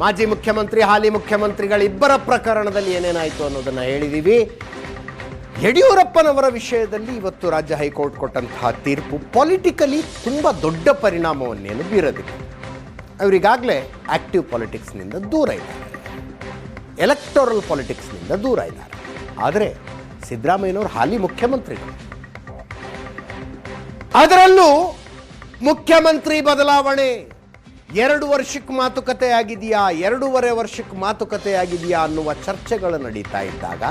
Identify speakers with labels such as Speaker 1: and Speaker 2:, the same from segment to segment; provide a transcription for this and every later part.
Speaker 1: ಮಾಜಿ ಮುಖ್ಯಮಂತ್ರಿ, ಹಾಲಿ ಮುಖ್ಯಮಂತ್ರಿಗಳಿಬ್ಬರ ಪ್ರಕರಣದಲ್ಲಿ ಏನೇನಾಯಿತು ಅನ್ನೋದನ್ನು ಹೇಳಿದ್ದೀವಿ ಯಡಿಯೂರಪ್ಪನವರ ವಿಷಯದಲ್ಲಿ ಇವತ್ತು ರಾಜ್ಯ ಹೈಕೋರ್ಟ್ ಕೊಟ್ಟಂತಹ ತೀರ್ಪು ಪೊಲಿಟಿಕಲಿ ತುಂಬ ದೊಡ್ಡ ಪರಿಣಾಮವನ್ನೇನು ಬೀರೋದಿಲ್ಲ. ಅವರಿಗಾಗಲೇ ಆಕ್ಟಿವ್ ಪಾಲಿಟಿಕ್ಸ್ನಿಂದ ದೂರ ಇದ್ದಾರೆ. ಎಲೆಕ್ಟೋರಲ್ ಪಾಲಿಟಿಕ್ಸ್ನಿಂದ ದೂರ ಇದ್ದಾರೆ. ಆದರೆ ಸಿದ್ದರಾಮಯ್ಯನವರು ಹಾಲಿ ಮುಖ್ಯಮಂತ್ರಿಗಳು. ಅದರಲ್ಲೂ ಮುಖ್ಯಮಂತ್ರಿ ಬದಲಾವಣೆ. ಎರಡು ವರ್ಷಕ್ಕೆ ಮಾತುಕತೆ ಆಗಿದೆಯಾ? ಎರಡೂವರೆ ವರ್ಷಕ್ಕೆ ಮಾತುಕತೆ ಆಗಿದೆಯಾ ಅನ್ನುವ ಚರ್ಚೆಗಳು ನಡೀತಾ ಇದ್ದಾಗ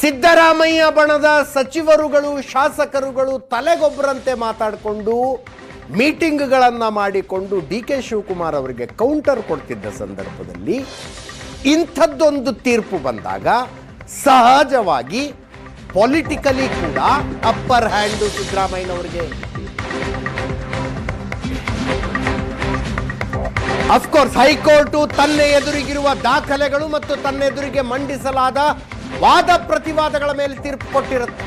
Speaker 1: ಸಿದ್ದರಾಮಯ್ಯ ಬಣದ ಸಚಿವರುಗಳು, ಶಾಸಕರುಗಳು ತಲೆಗೊಬ್ಬರಂತೆ ಮಾತಾಡಿಕೊಂಡು ಮೀಟಿಂಗ್ಗಳನ್ನು ಮಾಡಿಕೊಂಡು ಡಿ ಕೆ ಶಿವಕುಮಾರ್ ಅವರಿಗೆ ಕೌಂಟರ್ ಕೊಡ್ತಿದ್ದ ಸಂದರ್ಭದಲ್ಲಿ ಇಂಥದ್ದೊಂದು ತೀರ್ಪು ಬಂದಾಗ ಸಹಜವಾಗಿ ಪೊಲಿಟಿಕಲಿ ಕೂಡ ಅಪ್ಪರ್ ಹ್ಯಾಂಡು ಸಿದ್ದರಾಮಯ್ಯನವರಿಗೆ. ಅಫ್ಕೋರ್ಸ್ ಹೈಕೋರ್ಟು ತನ್ನ ಎದುರಿಗಿರುವ ದಾಖಲೆಗಳು ಮತ್ತು ತನ್ನ ಎದುರಿಗೆ ಮಂಡಿಸಲಾದ ವಾದ ಪ್ರತಿವಾದಗಳ ಮೇಲೆ ತೀರ್ಪು ಕೊಟ್ಟಿರುತ್ತೆ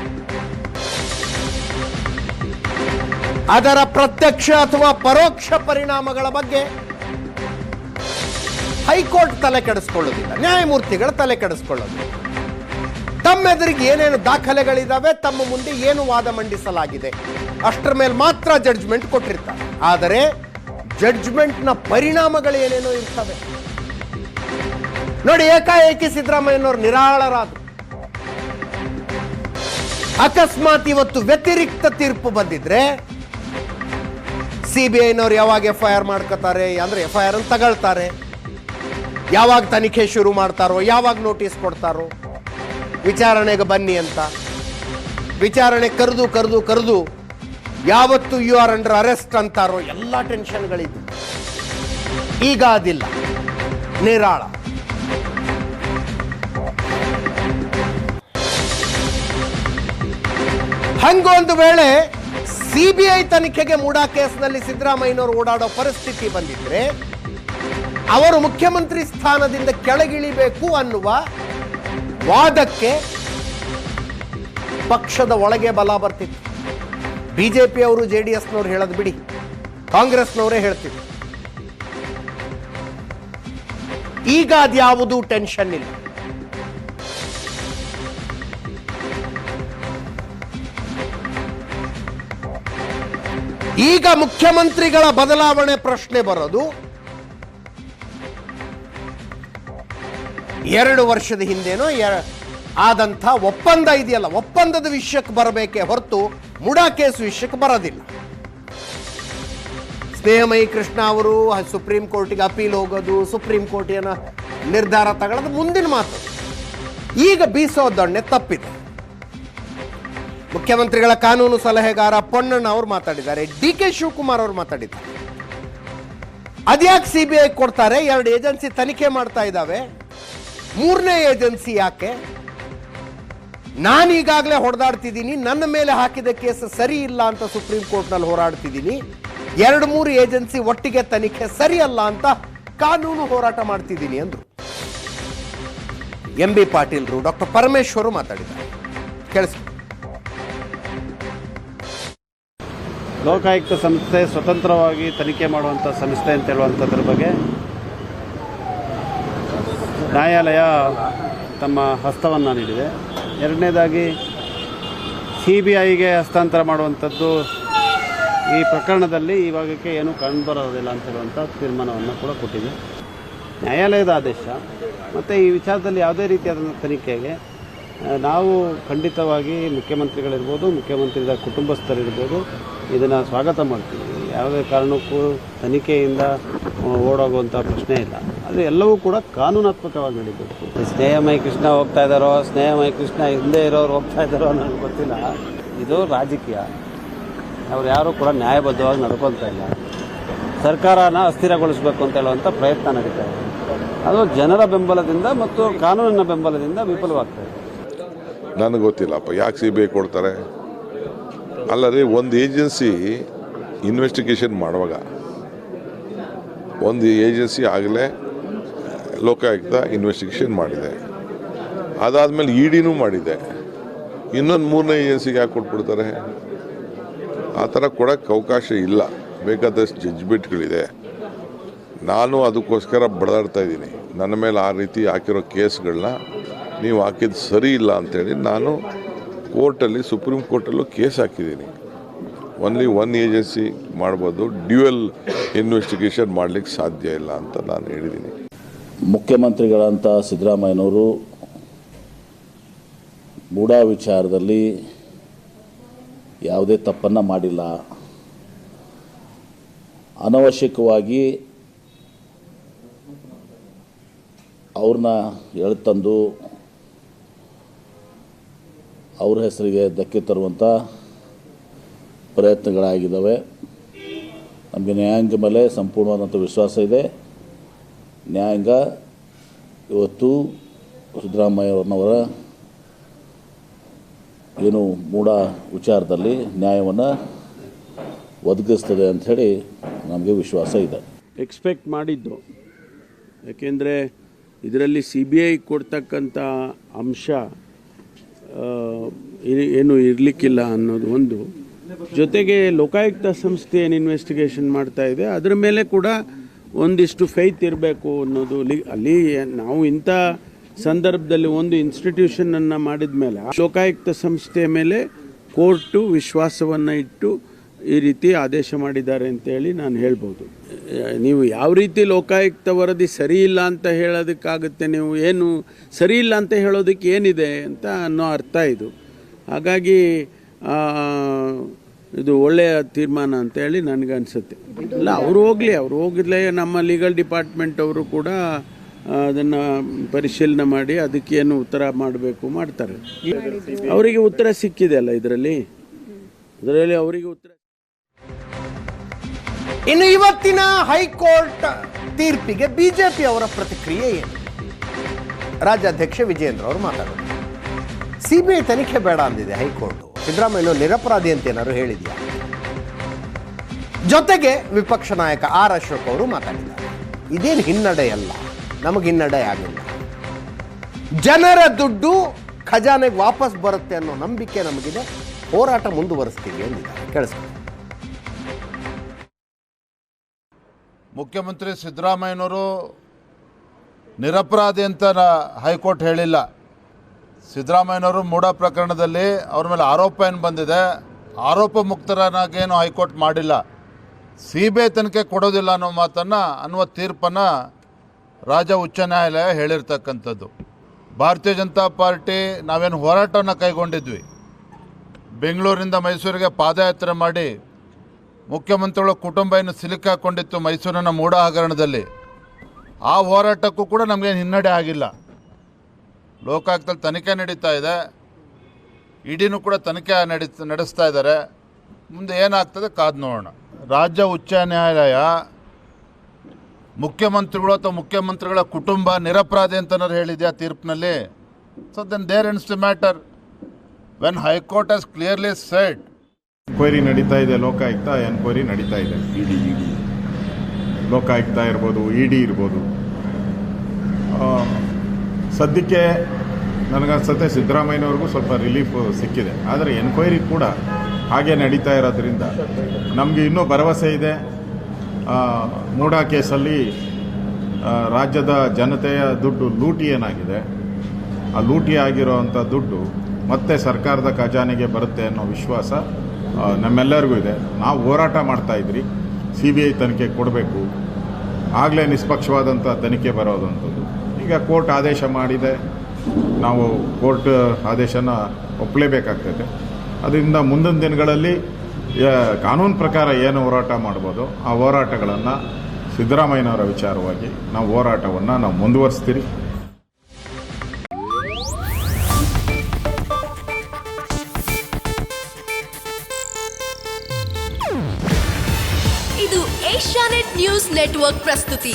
Speaker 1: ಅದರ ಪ್ರತ್ಯಕ್ಷ ಅಥವಾ ಪರೋಕ್ಷ ಪರಿಣಾಮಗಳ ಬಗ್ಗೆ ಹೈಕೋರ್ಟ್ ತಲೆ ಕೆಡಿಸ್ಕೊಳ್ಳೋದಿಲ್ಲ ನ್ಯಾಯಮೂರ್ತಿಗಳು ತಲೆ ಕೆಡಿಸ್ಕೊಳ್ಳೋದಿಲ್ಲ ತಮ್ಮ ಎದುರಿಗೆ ಏನೇನು ದಾಖಲೆಗಳಿದ್ದಾವೆ ತಮ್ಮ ಮುಂದೆ ಏನು ವಾದ ಮಂಡಿಸಲಾಗಿದೆ, ಅಷ್ಟರ ಮೇಲೆ ಮಾತ್ರ ಜಡ್ಜ್ಮೆಂಟ್ ಕೊಟ್ಟಿರ್ತಾರೆ. ಆದರೆ ಜಡ್ಜ್ಮೆಂಟ್ನ ಪರಿಣಾಮಗಳು ಏನೇನೋ ಇರ್ತವೆ ನೋಡಿ ಏಕಾಏಕಿ ಸಿದ್ದರಾಮಯ್ಯನವರು ನಿರಾಳರಾದರು. ಅಕಸ್ಮಾತ್ ಇವತ್ತು ವ್ಯತಿರಿಕ್ತ ತೀರ್ಪು ಬಂದಿದ್ರೆ ಸಿ ಬಿ ಐನವ್ರು ಯಾವಾಗ ಎಫ್ ಐ ಆರ್ ಮಾಡ್ಕೋತಾರೆ, ಅಂದ್ರೆ ಎಫ್ ಐ ಆರ್ ಅನ್ನು ತಗೊಳ್ತಾರೆ. ಯಾವಾಗ ತನಿಖೆ ಶುರು ಮಾಡ್ತಾರೋ, ಯಾವಾಗ ನೋಟಿಸ್ ಕೊಡ್ತಾರೋ. ವಿಚಾರಣೆಗೆ ಬನ್ನಿ ಅಂತ. ವಿಚಾರಣೆ ಕರೆದು ಕರೆದು ಕರೆದು ಯಾವತ್ತು ಯು ಆರ್ ಅಂಡರ್ ಅರೆಸ್ಟ್ ಅಂತಾರೋ ಎಲ್ಲ ಟೆನ್ಷನ್ಗಳಿದ್ದು ಈಗ ಅದಿಲ್ಲ. ನಿರಾಳ. ಹಂಗೊಂದು ವೇಳೆ ಸಿಬಿಐ ತನಿಖೆಗೆ ಮೂಡಾ ಕೇಸ್ನಲ್ಲಿ ಸಿದ್ದರಾಮಯ್ಯನವರು ಓಡಾಡೋ ಪರಿಸ್ಥಿತಿ ಬಂದಿದ್ರೆ ಅವರು ಮುಖ್ಯಮಂತ್ರಿ ಸ್ಥಾನದಿಂದ ಕೆಳಗಿಳಿಬೇಕು ಅನ್ನುವ ವಾದಕ್ಕೆ ಪಕ್ಷದ ಒಳಗೆ ಬಲ ಬರ್ತಿತ್ತು. ಬಿಜೆಪಿ ಅವರು ಜೆ ಡಿ ಎಸ್ನವ್ರು ಹೇಳೋದು ಬಿಡಿ. ಕಾಂಗ್ರೆಸ್ನವರೇ ಹೇಳ್ತೀವಿ. ಈಗ ಅದ್ಯಾವುದು ಟೆನ್ಷನ್ ಇಲ್ಲ. ಈಗ ಮುಖ್ಯಮಂತ್ರಿಗಳ ಬದಲಾವಣೆ ಪ್ರಶ್ನೆ ಬರೋದು. ಎರಡು ವರ್ಷದ ಹಿಂದೆನೋ ಆದಂಥ ಒಪ್ಪಂದ ಇದೆಯಲ್ಲ, ಒಪ್ಪಂದದ ವಿಷಯಕ್ಕೆ ಬರಬೇಕೇ ಹೊರತು ಮುಡಾ ಕೇಸ್ ವಿಷಯಕ್ಕೆ ಬರೋದಿಲ್ಲ. ಸ್ನೇಹಮಯಿ ಕೃಷ್ಣ ಅವರು ಸುಪ್ರೀಂ ಕೋರ್ಟಿಗೆ ಅಪೀಲ್ ಹೋಗೋದು, ಸುಪ್ರೀಂ ಕೋರ್ಟ್ ಏನ ನಿರ್ಧಾರ ತಗೊಳ್ಳೋದು ಮುಂದಿನ ಮಾತು. ಈಗ ಬೀಸೋ ದೊಣ್ಣೆ ತಪ್ಪಿದೆ. ಮುಖ್ಯಮಂತ್ರಿಗಳ ಕಾನೂನು ಸಲಹೆಗಾರ ಪೊನ್ನಣ್ಣ ಅವರು ಮಾತಾಡಿದ್ದಾರೆ, ಡಿ ಕೆ ಶಿವಕುಮಾರ್ ಅವರು ಮಾತಾಡಿದ್ದಾರೆ. ಅದ್ಯಾಕೆ ಸಿ ಬಿ ಐ ಕೊಡ್ತಾರೆ, ಎರಡು ಏಜೆನ್ಸಿ ತನಿಖೆ ಮಾಡ್ತಾ ಇದ್ದಾವೆ. ಮೂರನೇ ಏಜೆನ್ಸಿ ಯಾಕೆ? ನಾನೀಗಾಗಲೇ ಹೊಡೆದಾಡ್ತಿದ್ದೀನಿ, ನನ್ನ ಮೇಲೆ ಹಾಕಿದ ಕೇಸ್ ಸರಿ ಇಲ್ಲ ಅಂತ ಸುಪ್ರೀಂ ಕೋರ್ಟ್ನಲ್ಲಿ ಹೋರಾಡ್ತಿದ್ದೀನಿ, ಎರಡು ಮೂರು ಏಜೆನ್ಸಿ ಒಟ್ಟಿಗೆ ತನಿಖೆ ಸರಿಯಲ್ಲ ಅಂತ ಕಾನೂನು ಹೋರಾಟ ಮಾಡ್ತಿದ್ದೀನಿ ಅಂದ್ರು. ಎಂ ಬಿ ಪಾಟೀಲ್ರು ಡಾಕ್ಟರ್ ಪರಮೇಶ್ವರು ಮಾತಾಡಿದ್ದಾರೆ. ಕೇಳಿಸ್
Speaker 2: ಲೋಕಾಯುಕ್ತ ಸಂಸ್ಥೆ ಸ್ವತಂತ್ರವಾಗಿ ತನಿಖೆ ಮಾಡುವಂಥ ಸಂಸ್ಥೆ ಅಂತ ಹೇಳುವಂಥದ್ರ ಬಗ್ಗೆ ನ್ಯಾಯಾಲಯ ತಮ್ಮ ಹಸ್ತವನ್ನು ನೀಡಿದೆ. ಎರಡನೇದಾಗಿ ಸಿ ಬಿ ಐಗೆ ಹಸ್ತಾಂತರ ಮಾಡುವಂಥದ್ದು ಈ ಪ್ರಕರಣದಲ್ಲಿ ಇವಾಗಕ್ಕೆ ಏನೂ ಕಂಡುಬರೋದಿಲ್ಲ ಅಂತ ಹೇಳುವಂಥ ತೀರ್ಮಾನವನ್ನು ಕೂಡ ಕೊಟ್ಟಿದೆ. ನ್ಯಾಯಾಲಯದ ಆದೇಶ ಮತ್ತು ಈ ವಿಚಾರದಲ್ಲಿ ಯಾವುದೇ ರೀತಿಯಾದಂಥ ತನಿಖೆಗೆ ನಾವು ಖಂಡಿತವಾಗಿ ಮುಖ್ಯಮಂತ್ರಿಗಳಿರ್ಬೋದು ಮುಖ್ಯಮಂತ್ರಿಗಳ ಕುಟುಂಬಸ್ಥರಿರ್ಬೋದು ಇದನ್ನು ಸ್ವಾಗತ ಮಾಡ್ತೀವಿ. ಯಾವುದೇ ಕಾರಣಕ್ಕೂ ತನಿಖೆಯಿಂದ ಓಡೋಗುವಂಥ ಪ್ರಶ್ನೆ ಇಲ್ಲ. ಅದು ಎಲ್ಲವೂ ಕೂಡ ಕಾನೂನಾತ್ಮಕವಾಗಿ ನಡೀಬೇಕು ಸ್ನೇಹಮಯ ಕೃಷ್ಣ ಹೋಗ್ತಾ ಇದ್ದಾರೋ, ಸ್ನೇಹಮಯ ಕೃಷ್ಣ ಹಿಂದೆ ಇರೋರು ಹೋಗ್ತಾ ಇದ್ದಾರೋ ನನಗೆ ಗೊತ್ತಿಲ್ಲ. ಇದು ರಾಜಕೀಯ. ಅವ್ರು ಯಾರೂ ಕೂಡ ನ್ಯಾಯಬದ್ಧವಾಗಿ ನಡ್ಕೊತಾ ಇಲ್ಲ. ಸರ್ಕಾರನ ಅಸ್ಥಿರಗೊಳಿಸಬೇಕು ಅಂತ ಹೇಳುವಂಥ ಪ್ರಯತ್ನ ನಡೀತಾ ಇದೆ. ಅದು ಜನರ ಬೆಂಬಲದಿಂದ ಮತ್ತು ಕಾನೂನಿನ ಬೆಂಬಲದಿಂದ ವಿಫಲವಾಗ್ತಾ ಇದೆ.
Speaker 3: ನನಗೆ ಗೊತ್ತಿಲ್ಲಪ್ಪ, ಯಾಕೆ ಸಿ ಬಿ ಐ ಕೊಡ್ತಾರೆ? ಅಲ್ಲ ರೀ ಒಂದು ಏಜೆನ್ಸಿ ಇನ್ವೆಸ್ಟಿಗೇಷನ್ ಮಾಡುವಾಗ, ಒಂದು ಏಜೆನ್ಸಿ ಆಗಲೇ ಲೋಕಾಯುಕ್ತ ಇನ್ವೆಸ್ಟಿಗೇಷನ್ ಮಾಡಿದೆ. ಅದಾದಮೇಲೆ ಇ ಡಿನೂ ಮಾಡಿದೆ. ಇನ್ನೊಂದು ಮೂರನೇ ಏಜೆನ್ಸಿಗೆ ಯಾಕೆ ಕೊಟ್ಬಿಡ್ತಾರೆ? ಆ ಥರ ಕೊಡೋಕ್ಕೆ ಅವಕಾಶ ಇಲ್ಲ. ಬೇಕಾದಷ್ಟು ಜಡ್ಜ್ಮೆಂಟ್ಗಳಿದೆ ನಾನು ಅದಕ್ಕೋಸ್ಕರ ಬಡದಾಡ್ತಾ ಇದ್ದೀನಿ. ನನ್ನ ಮೇಲೆ ಆ ರೀತಿ ಹಾಕಿರೋ ಕೇಸ್ಗಳನ್ನ ನೀವು ಹಾಕಿದ್ದು ಸರಿ ಇಲ್ಲ ಅಂತೇಳಿ ನಾನು ಕೋರ್ಟಲ್ಲಿ, ಸುಪ್ರೀಂ ಕೋರ್ಟಲ್ಲೂ ಕೇಸ್ ಹಾಕಿದ್ದೀನಿ. ಓನ್ಲಿ ಒನ್ ಏಜೆನ್ಸಿ ಮಾಡ್ಬೋದು. ಡ್ಯುಯಲ್ ಇನ್ವೆಸ್ಟಿಗೇಷನ್ ಮಾಡಲಿಕ್ಕೆ ಸಾಧ್ಯ ಇಲ್ಲ ಅಂತ ನಾನು ಹೇಳಿದ್ದೀನಿ.
Speaker 4: ಮುಖ್ಯಮಂತ್ರಿಗಳಂತ ಸಿದ್ದರಾಮಯ್ಯನವರು ಬೂಡಾ ವಿಚಾರದಲ್ಲಿ ಯಾವುದೇ ತಪ್ಪನ್ನು ಮಾಡಿಲ್ಲ. ಅನವಶ್ಯಕವಾಗಿ ಅವ್ರನ್ನ ಎಳ್ತಂದು ಅವ್ರ ಹೆಸರಿಗೆ ಧಕ್ಕೆ ತರುವಂಥ ಪ್ರಯತ್ನಗಳಾಗಿದ್ದಾವೆ. ನಮಗೆ ನ್ಯಾಯಾಂಗ ಮೇಲೆ ಸಂಪೂರ್ಣವಾದಂಥ ವಿಶ್ವಾಸ ಇದೆ. ನ್ಯಾಯಾಂಗ ಇವತ್ತು ಸಿದ್ದರಾಮಯ್ಯವ್ರನ್ನವರ ಏನು ಮೂಢ ವಿಚಾರದಲ್ಲಿ ನ್ಯಾಯವನ್ನು ಒದಗಿಸ್ತದೆ ಅಂಥೇಳಿ ನಮಗೆ ವಿಶ್ವಾಸ ಇದೆ.
Speaker 5: ಎಕ್ಸ್ಪೆಕ್ಟ್ ಮಾಡಿದ್ದು. ಯಾಕೆಂದರೆ ಇದರಲ್ಲಿ ಸಿ ಬಿ ಐ ಕೊಡ್ತಕ್ಕಂಥ ಅಂಶ ಏನು ಇರಲಿಕ್ಕಿಲ್ಲ ಅನ್ನೋದು ಒಂದು. ಜೊತೆಗೆ ಲೋಕಾಯುಕ್ತ ಸಂಸ್ಥೆ ಏನು ಇನ್ವೆಸ್ಟಿಗೇಷನ್ ಮಾಡ್ತಾ ಇದೆ, ಅದರ ಮೇಲೆ ಕೂಡ ಒಂದಿಷ್ಟು ಫೈತ್ ಇರಬೇಕು ಅನ್ನೋದು ಅಲ್ಲಿ ನಾವು ಇಂಥ ಸಂದರ್ಭದಲ್ಲಿ ಒಂದು ಇನ್ಸ್ಟಿಟ್ಯೂಷನನ್ನು ಮಾಡಿದ ಮೇಲೆ ಲೋಕಾಯುಕ್ತ ಸಂಸ್ಥೆಯ ಮೇಲೆ ಕೋರ್ಟು ವಿಶ್ವಾಸವನ್ನು ಇಟ್ಟು ಈ ರೀತಿ ಆದೇಶ ಮಾಡಿದ್ದಾರೆ ಅಂತೇಳಿ ನಾನು ಹೇಳ್ಬೋದು. ನೀವು ಯಾವ ರೀತಿ ಲೋಕಾಯುಕ್ತ ವರದಿ ಸರಿ ಇಲ್ಲ ಅಂತ ಹೇಳೋದಕ್ಕಾಗುತ್ತೆ, ನೀವು ಏನು ಸರಿ ಇಲ್ಲ ಅಂತ ಹೇಳೋದಕ್ಕೆ ಏನಿದೆ ಅಂತ ಅನ್ನೋ ಅರ್ಥ ಇದು. ಹಾಗಾಗಿ ಇದು ಒಳ್ಳೆಯ ತೀರ್ಮಾನ ಅಂತೇಳಿ ನನಗನ್ಸುತ್ತೆ. ಇಲ್ಲ, ಅವರು ಹೋಗಲಿ, ಅವರು ಹೋಗಿದ್ಲೇ ನಮ್ಮ ಲೀಗಲ್ ಡಿಪಾರ್ಟ್ಮೆಂಟ್ ಅವರು ಕೂಡ ಅದನ್ನು ಪರಿಶೀಲನೆ ಮಾಡಿ ಅದಕ್ಕೇನು ಉತ್ತರ ಮಾಡಬೇಕು ಮಾಡ್ತಾರೆ. ಅವರಿಗೆ ಉತ್ತರ ಸಿಕ್ಕಿದೆ ಅಲ್ಲ ಇದರಲ್ಲಿ? ಇದರಲ್ಲಿ ಅವರಿಗೆ ಉತ್ತರ
Speaker 1: ಇನ್ನು ಇವತ್ತಿನ ಹೈಕೋರ್ಟ್ ತೀರ್ಪಿಗೆ ಬಿಜೆಪಿ ಅವರ ಪ್ರತಿಕ್ರಿಯೆ ಏನು? ರಾಜ್ಯಾಧ್ಯಕ್ಷ ವಿಜೇಂದ್ರ ಅವರು ಮಾತಾಡೋದು. ಸಿಬಿಐ ತನಿಖೆ ಬೇಡ ಅಂದಿದೆ ಹೈಕೋರ್ಟ್. ಸಿದ್ದರಾಮಯ್ಯ ನಿರಪರಾಧಿ ಅಂತ ಏನಾದ್ರು ಹೇಳಿದ್ಯಾ? ಜೊತೆಗೆ ವಿಪಕ್ಷ ನಾಯಕ ಆರ್ ಅಶೋಕ್ ಅವರು ಮಾತಾಡಿದ್ದಾರೆ. ಇದೇನು ಹಿನ್ನಡೆ ಅಲ್ಲ, ನಮಗೆ ಹಿನ್ನಡೆ ಆಗಿಲ್ಲ. ಜನರ ದುಡ್ಡು ಖಜಾನೆಗೆ ವಾಪಸ್ ಬರುತ್ತೆ ಅನ್ನೋ ನಂಬಿಕೆ ನಮಗಿದೆ. ಹೋರಾಟ ಮುಂದುವರಿಸ್ತೀವಿ ಎಂದಿದ್ದಾರೆ ಕೇಳಿಸ್ಕೊಂಡು
Speaker 6: ಮುಖ್ಯಮಂತ್ರಿ ಸಿದ್ದರಾಮಯ್ಯನವರು ನಿರಪರಾಧಿ ಅಂತ ಹೈಕೋರ್ಟ್ ಹೇಳಿಲ್ಲ. ಸಿದ್ದರಾಮಯ್ಯನವರು ಮೂಢ ಪ್ರಕರಣದಲ್ಲಿ ಅವ್ರ ಮೇಲೆ ಆರೋಪ ಏನು ಬಂದಿದೆ? ಆರೋಪ ಮುಕ್ತರನಾಗೇನು ಹೈಕೋರ್ಟ್ ಮಾಡಿಲ್ಲ. ಸಿ ಬಿ ಐ ತನಿಖೆ ಕೊಡೋದಿಲ್ಲ ಅನ್ನೋ ಮಾತನ್ನು, ಅನ್ನುವ ತೀರ್ಪನ್ನು ರಾಜ್ಯ ಉಚ್ಚ ನ್ಯಾಯಾಲಯ ಹೇಳಿರ್ತಕ್ಕಂಥದ್ದು. ಭಾರತೀಯ ಜನತಾ ಪಾರ್ಟಿ, ನಾವೇನು ಹೋರಾಟವನ್ನು ಕೈಗೊಂಡಿದ್ವಿ. ಬೆಂಗಳೂರಿಂದ ಮೈಸೂರಿಗೆ ಪಾದಯಾತ್ರೆ ಮಾಡಿ ಮುಖ್ಯಮಂತ್ರಿಗಳ ಕುಟುಂಬ ಏನು ಸಿಲುಕಾಕೊಂಡಿತ್ತು ಮೈಸೂರಿನ ಮೂಢ ಹಗರಣದಲ್ಲಿ ಆ ಹೋರಾಟಕ್ಕೂ ಕೂಡ ನಮಗೇನು ಹಿನ್ನಡೆ ಆಗಿಲ್ಲ. ಲೋಕಾಯುಕ್ತದಲ್ಲಿ ತನಿಖೆ ನಡೀತಾ ಇದೆ. ಇಡಿನೂ ಕೂಡ ತನಿಖೆ ನಡಿ ನಡೆಸ್ತಾ ಇದ್ದಾರೆ. ಮುಂದೆ ಏನಾಗ್ತದೆ ಕಾದು ನೋಡೋಣ. ರಾಜ್ಯ ಉಚ್ಚ ನ್ಯಾಯಾಲಯ ಮುಖ್ಯಮಂತ್ರಿಗಳು ಅಥವಾ ಮುಖ್ಯಮಂತ್ರಿಗಳ ಕುಟುಂಬ ನಿರಪರಾಧಿ ಅಂತನಾರು ಹೇಳಿದೆಯಾ ತೀರ್ಪಿನಲ್ಲಿ? So then there in the matter when high court as clearly said
Speaker 7: enquiry ನಡೀತಾ ಇದೆ ಲೋಕಾಯುಕ್ತ ಎನ್ಕ್ವೈರಿ ನಡೀತಾ ಇದೆ. ಇಡಿ ಇಡಿ. ಲೋಕಾಯುಕ್ತ ಇರ್ಬೋದು ಇಡಿ ಇರ್ಬೋದು. ಆ, ಸದ್ಯಕ್ಕೆ ನನಗನ್ಸುತ್ತೆ ಸಿದ್ದರಾಮಯ್ಯನವ್ರಿಗೂ ಸ್ವಲ್ಪ ರಿಲೀಫ್ ಸಿಕ್ಕಿದೆ. ಆದರೆ ಎನ್ಕ್ವೈರಿ ಕೂಡ ಹಾಗೆ ನಡೀತಾ ಇರೋದ್ರಿಂದ ನಮಗೆ ಇನ್ನೂ ಭರವಸೆ ಇದೆ. ಮೂಡಾ ಕೇಸಲ್ಲಿ ರಾಜ್ಯದ ಜನತೆಯ ದುಡ್ಡು ಲೂಟಿ ಏನಾಗಿದೆ ಆ ಲೂಟಿ ಆಗಿರೋವಂಥ ದುಡ್ಡು ಮತ್ತೆ ಸರ್ಕಾರದ ಖಜಾನೆಗೆ ಬರುತ್ತೆ ಅನ್ನೋ ವಿಶ್ವಾಸ ನಮ್ಮೆಲ್ಲರಿಗೂ ಇದೆ. ನಾವು ಹೋರಾಟ ಮಾಡ್ತಾ ಇದ್ರಿ. ಸಿ ಬಿ ಐ ತನಿಖೆ ಕೊಡಬೇಕು. ಆಗಲೇ ನಿಷ್ಪಕ್ಷವಾದಂಥ ತನಿಖೆ ಬರೋದಂಥದ್ದು ಈಗ ಕೋರ್ಟ್ ಆದೇಶ ಮಾಡಿದೆ. ನಾವು ಕೋರ್ಟ್ ಆದೇಶನ ಒಪ್ಪಲೇಬೇಕಾಗ್ತದೆ. ಅದರಿಂದ ಮುಂದಿನ ದಿನಗಳಲ್ಲಿ ಕಾನೂನು ಪ್ರಕಾರ ಏನು ಹೋರಾಟ ಮಾಡ್ಬೋದು, ಆ ಹೋರಾಟಗಳನ್ನು ಸಿದ್ದರಾಮಯ್ಯನವರ ವಿಚಾರವಾಗಿ ನಾವು ಹೋರಾಟವನ್ನು ನಾವು ಮುಂದುವರಿಸ್ತೀರಿ.
Speaker 8: ಇದು ಏಷ್ಯಾನೆಟ್ ನ್ಯೂಸ್ ನೆಟ್ವರ್ಕ್ ಪ್ರಸ್ತುತಿ.